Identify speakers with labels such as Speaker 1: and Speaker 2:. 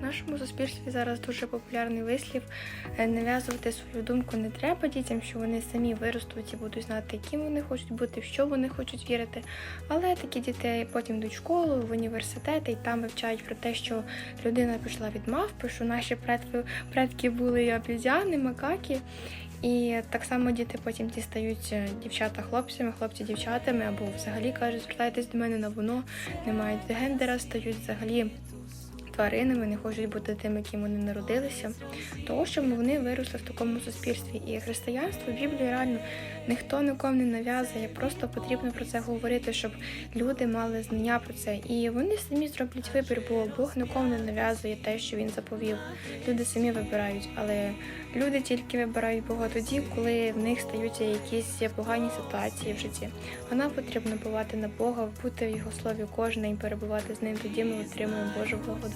Speaker 1: Нашому суспільстві зараз дуже популярний вислів е, нав'язувати свою думку не треба дітям, що вони самі виростуть і будуть знати, яким вони хочуть бути, в що вони хочуть вірити. Але такі діти потім йдуть в школу, в університети і там вивчають про те, що людина пішла від мавпи, що наші предки, предки були обізяни, макаки. І так само діти потім дістають е, дівчата хлопцями, хлопці дівчатами, або взагалі кажуть, звертайтесь до мене на воно, не мають гендера, стають взагалі тваринами, не хочуть бути тим, яким вони народилися. Тому що вони виросли в такому суспільстві. І християнство, Біблію реально ніхто нікому не нав'язує, просто потрібно про це говорити, щоб люди мали знання про це. І вони самі зроблять вибір, бо Бог нікому не нав'язує те, що він заповів. Люди самі вибирають, але люди тільки вибирають Бога тоді, коли в них стаються якісь погані ситуації в житті. А нам потрібно бувати на Бога, бути в його слові кожен день, перебувати з ним. Тоді ми отримуємо Божу благодать.